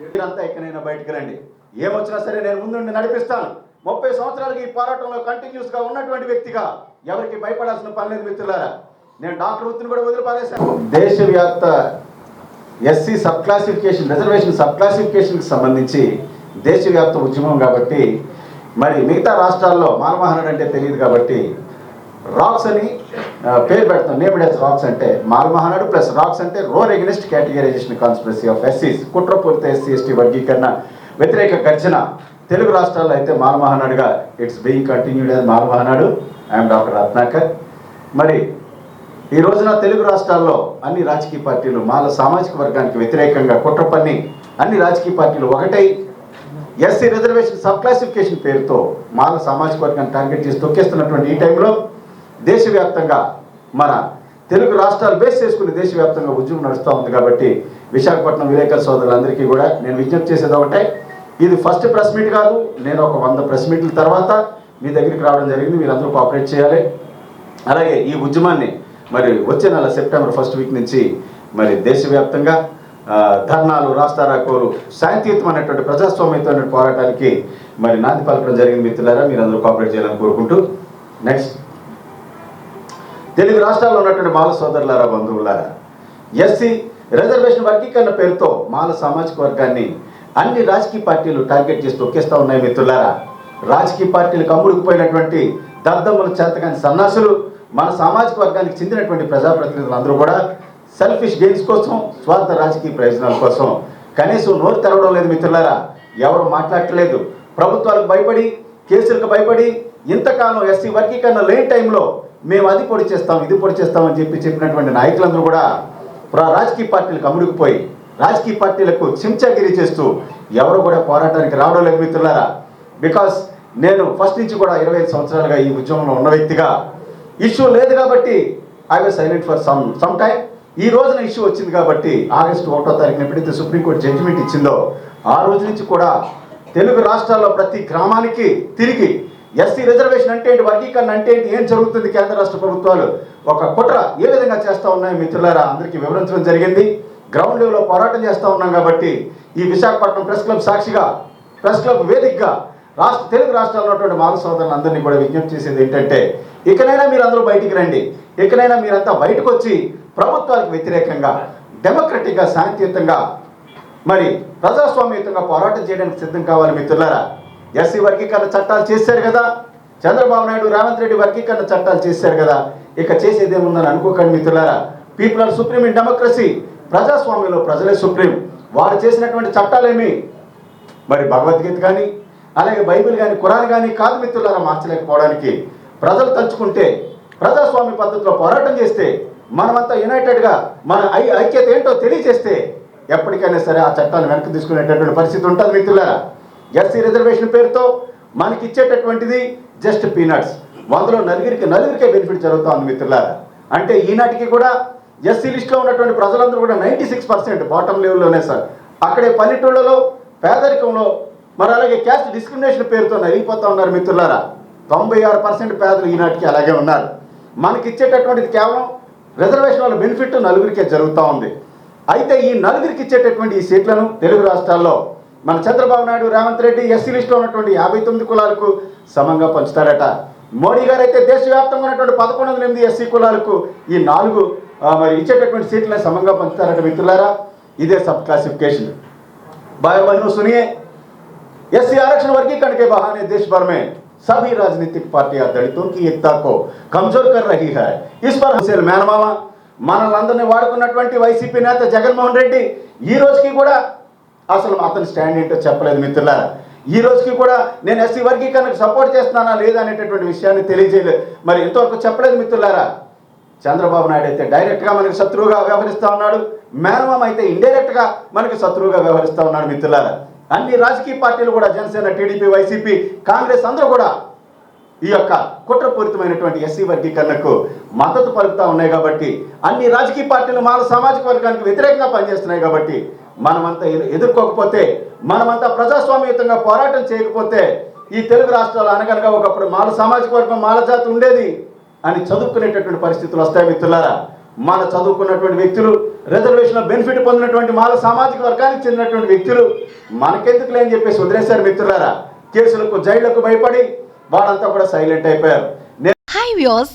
మీరంతా ఎక్కడైనా బయటకు రండి. ఏమొచ్చినా సరే నేను ముందుండి నడిపిస్తాను. ముప్పై సంవత్సరాలకి ఈ పోరాటంలో కంటిన్యూస్గా ఉన్నటువంటి వ్యక్తిగా ఎవరికి భయపడాల్సిన పని లేదు మిత్రులారా. నేను డాక్టర్ వృత్తిని కూడా వదిలిపారేశాను. దేశవ్యాప్త SC sub classification reservation sub క్లాసిఫికేషన్కి సంబంధించి దేశవ్యాప్త ఉద్యమం కాబట్టి మరి మిగతా రాష్ట్రాల్లో మానవాహనుడు అంటే తెలియదు కాబట్టి రాక్స్ అని పేరు పెడతాం నేమ్డ్ యాజ్ రాక్స్ అంటే మాల్మహానాడు ప్లస్ రాక్స్ అంటే roar against categorisation conspiracy of ఎస్సీస్. కుట్రపూరిత ఎస్సీ ఎస్టీ వర్గీకరణ వ్యతిరేక గర్జన. తెలుగు రాష్ట్రాల్లో అయితే మాల్మహానాడుగా it's being continued as Mala Mahanadu I'm doctor Ratnakar. మరి ఈ రోజున తెలుగు రాష్ట్రాల్లో అన్ని రాజకీయ పార్టీలు మాల సామాజిక వర్గానికి వ్యతిరేకంగా కుట్ర పన్ని అన్ని రాజకీయ పార్టీలు ఒకటై ఎస్సీ రిజర్వేషన్ సబ్ క్లాసిఫికేషన్ పేరుతో మాల సామాజిక వర్గాన్ని టార్గెట్ చేసి తొక్కేస్తున్నటువంటి ఈ టైంలో దేశవ్యాప్తంగా మన తెలుగు రాష్ట్రాలు బేస్ చేసుకుని దేశవ్యాప్తంగా ఉద్యమం నడుస్తూ ఉంది కాబట్టి విశాఖపట్నం విలేకరుల సోదరులందరికీ కూడా నేను విజ్ఞప్తి చేసేది ఒకటే. ఇది ఫస్ట్ ప్రెస్ మీట్ కాదు నేను ఒక వంద ప్రెస్ మీట్ల తర్వాత మీ దగ్గరికి రావడం జరిగింది మీరందరూ కోఆపరేట్ చేయాలి. అలాగే ఈ ఉద్యమాన్ని మరి వచ్చే నెల సెప్టెంబర్ ఫస్ట్ వీక్ నుంచి మరి దేశవ్యాప్తంగా ధర్నాలు రాస్తారాకోలు శాంతియుతమైనటువంటి ప్రజాస్వామ్యతమైన పోరాటానికి మరి నాంది పలకడం జరిగింది మిత్రులారా మీరు అందరూ కోఆపరేట్ చేయాలని కోరుకుంటూ. నెక్స్ట్ తెలుగు రాష్ట్రాల్లో ఉన్నటువంటి మాల సోదరులారా బంధువులారా ఎస్సీ రిజర్వేషన్ వర్గీకరణ పేరుతో మాల సామాజిక వర్గాన్ని అన్ని రాజకీయ పార్టీలు టార్గెట్ చేసి తొక్కేస్తూ ఉన్నాయి మిత్రులారా. రాజకీయ పార్టీలకు అమ్ముడుకుపోయినటువంటి దద్దమ్మల చేతకాని సన్నాసులు మన సామాజిక వర్గానికి చెందినటువంటి ప్రజాప్రతినిధులు అందరూ కూడా సెల్ఫిష్ గెయిన్స్ కోసం స్వార్థ రాజకీయ ప్రయోజనాల కోసం కనీసం నోరు తెరవడం లేదు మిత్రులారా. ఎవరు మాట్లాడట్లేదు. ప్రభుత్వాలకు భయపడి కేసులకు భయపడి ఇంతకాలం ఎస్సీ వర్గీకరణ లేని టైంలో మేము అది పొడి చేస్తాం ఇది పొడి చేస్తామని చెప్పి చెప్పినటువంటి నాయకులందరూ కూడా రాజకీయ పార్టీలకు అమ్ముడుకుపోయి రాజకీయ పార్టీలకు చెంచాగిరి చేస్తూ ఎవరు కూడా పోరాటానికి రావడం లేదు మిత్రులారా. బికాస్ నేను ఫస్ట్ నుంచి కూడా ఇరవై ఐదు సంవత్సరాలుగా ఈ ఉద్యమంలో ఉన్న వ్యక్తిగా. ఇష్యూ లేదు కాబట్టి I was silent for some some time ఈ రోజున ఇష్యూ వచ్చింది కాబట్టి ఆగస్టు ఒకటో తారీఖున ఎప్పుడైతే సుప్రీంకోర్టు జడ్జిమెంట్ ఇచ్చిందో ఆ రోజు నుంచి కూడా తెలుగు రాష్ట్రాల్లో ప్రతి గ్రామానికి తిరిగి ఎస్సీ రిజర్వేషన్ అంటే ఏంటి? వర్గీకరణ అంటే ఏంటి? ఏం జరుగుతుంది కేంద్ర రాష్ట్ర ప్రభుత్వాలు? ఒక కుట్ర ఏ విధంగా చేస్తూ ఉన్నాయి మిత్రులారా? అందరికీ వివరించడం జరిగింది. గ్రౌండ్ లెవెల్లో పోరాటం చేస్తూ ఉన్నాం కాబట్టి ఈ విశాఖపట్నం ప్రెస్ క్లబ్ సాక్షిగా ప్రెస్ క్లబ్ వేదికగా రాష్ట్ర తెలుగు రాష్ట్రాల్లో ఉన్నటువంటి మాల సోదరులందరినీ కూడా విజ్ఞప్తి చేసింది ఏంటంటే ఇకనైనా మీరు అందరూ బయటికి రండి. ఇకనైనా మీరంతా బయటకు వచ్చి ప్రభుత్వాలకు వ్యతిరేకంగా డెమోక్రటిక్గా శాంతియుతంగా మరి ప్రజాస్వామ్యయుతంగా పోరాటం చేయడానికి సిద్ధం కావాలి మిత్రులారా. ఎస్సీ వర్గీకరణ చట్టాలు చేశారు కదా. చంద్రబాబు నాయుడు రేవంత్ రెడ్డి వర్గీకరణ చట్టాలు చేశారు కదా. ఇక చేసేది ఏముందని అనుకోకండి మిత్రులారా. People are supreme in democracy ప్రజాస్వామ్యంలో ప్రజలే సుప్రీం వారు చేసినటువంటి చట్టాలేమి మరి భగవద్గీత కానీ అలాగే బైబిల్ కానీ కురాన్ కానీ కాదు మిత్రులారా మార్చలేకపోవడానికి. ప్రజలు తలుచుకుంటే ప్రజాస్వామ్య పద్ధతిలో పోరాటం చేస్తే మనమంతా యునైటెడ్గా మన ఐ ఐక్యత ఏంటో తెలియజేస్తే ఎప్పటికైనా సరే ఆ చట్టాన్ని వెనక్కి తీసుకునేటటువంటి పరిస్థితి ఉంటుంది మిత్రులారా. ఎస్సీ రిజర్వేషన్ పేరుతో మనకి ఇచ్చేటటువంటిది జస్ట్ పీనట్స్. వందలో నలుగురికి నలుగురికే బెనిఫిట్ జరుగుతూ ఉంది మిత్రులారా. అంటే ఈనాటికి కూడా ఎస్సీ లిస్ట్లో ఉన్నటువంటి ప్రజలందరూ కూడా నైంటీ సిక్స్ పర్సెంట్ బాటమ్ లెవెల్లోనే సార్. అక్కడే పల్లెటూళ్ళలో పేదరికంలో మరి అలాగే క్యాస్ట్ డిస్క్రిమినేషన్ పేరుతో నలిగిపోతూ ఉన్నారు మిత్రులారా. తొంభై ఆరు పర్సెంట్ పేదలు ఈనాటికి అలాగే ఉన్నారు. మనకి ఇచ్చేటటువంటిది కేవలం రిజర్వేషన్ వాళ్ళ బెనిఫిట్ నలుగురికే జరుగుతూ ఉంది. అయితే ఈ నలుగురికి ఇచ్చేటటువంటి ఈ సీట్లను తెలుగు రాష్ట్రాల్లో మన చంద్రబాబు నాయుడు రేవంత్ రెడ్డి ఎస్సీ లిస్టులో ఉన్నటువంటి యాభై తొమ్మిది కులాలకు సమంగా పంచుతారట. మోడీ గారు అయితే దేశవ్యాప్తంగా ఉన్నటువంటి పదకొండు వందల ఎనిమిది ఎస్సీ కులాలకు ఈ నాలుగు మరి ఇచ్చేటటువంటి సీట్లను సమంగా పంచుతారట మిత్రులారా. ఇదే సబ్ క్లాసిఫికేషన్. भाई बहनों ఎస్సీ ఆరక్షణ వర్గీకరణకే वर्गीकरण के సభీ రాజనీతిక్ పార్టీ में सभी राजनीतिक पार्टियां కర్ రహీ एकता को कमजोर कर रही హుసేల్ మేనమామ వాడుకున్నటువంటి వైసీపీ నేత జగన్మోహన్ రెడ్డి ఈ రోజుకి కూడా అసలు అతని స్టాండ్ ఏంటో చెప్పలేదు మిత్రులారా. ఈ రోజుకి కూడా నేను ఎస్సీ వర్గీకరణకు సపోర్ట్ చేస్తున్నానా లేదా అనేటటువంటి విషయాన్ని తెలియజేయలేదు. మరి ఇంతవరకు చెప్పలేదు మిత్రులారా. చంద్రబాబు నాయుడు అయితే డైరెక్ట్గా మనకి శత్రువుగా వ్యవహరిస్తూ ఉన్నాడు. మేనమామ అయితే ఇండైరెక్ట్గా మనకి శత్రువుగా వ్యవహరిస్తూ ఉన్నాడు మిత్రులారా. అన్ని రాజకీయ పార్టీలు కూడా జనసేన టీడీపీ వైసీపీ కాంగ్రెస్ అందరూ కూడా ఈ యొక్క కుట్రపూరితమైనటువంటి ఎస్సీ వర్గీకరణకు మద్దతు పలుకుతూ ఉన్నాయి కాబట్టి అన్ని రాజకీయ పార్టీలు మాల సామాజిక వర్గానికి వ్యతిరేకంగా పనిచేస్తున్నాయి కాబట్టి మనమంతా ఎదుర్కోకపోతే మనమంతా ప్రజాస్వామ్యయుతంగా పోరాటం చేయకపోతే ఈ తెలుగు రాష్ట్రాలు అనగనగా ఒకప్పుడు మాల సామాజిక వర్గం మాల జాతి ఉండేది అని చదువుకునేటటువంటి పరిస్థితులు వస్తాయి మిత్రులారా. మన చదువుకున్నటువంటి వ్యక్తులు రిజర్వేషన్ బెనిఫిట్ పొందినటువంటి మాల సామాజిక వర్గానికి చెందినటువంటి వ్యక్తులు మనకెందుకు లేని చెప్పేసి వదిలేశారు మిత్రులారా. కేసులకు జైళ్ళకు భయపడి వాళ్ళంతా కూడా సైలెంట్ అయిపోయారు. Hi views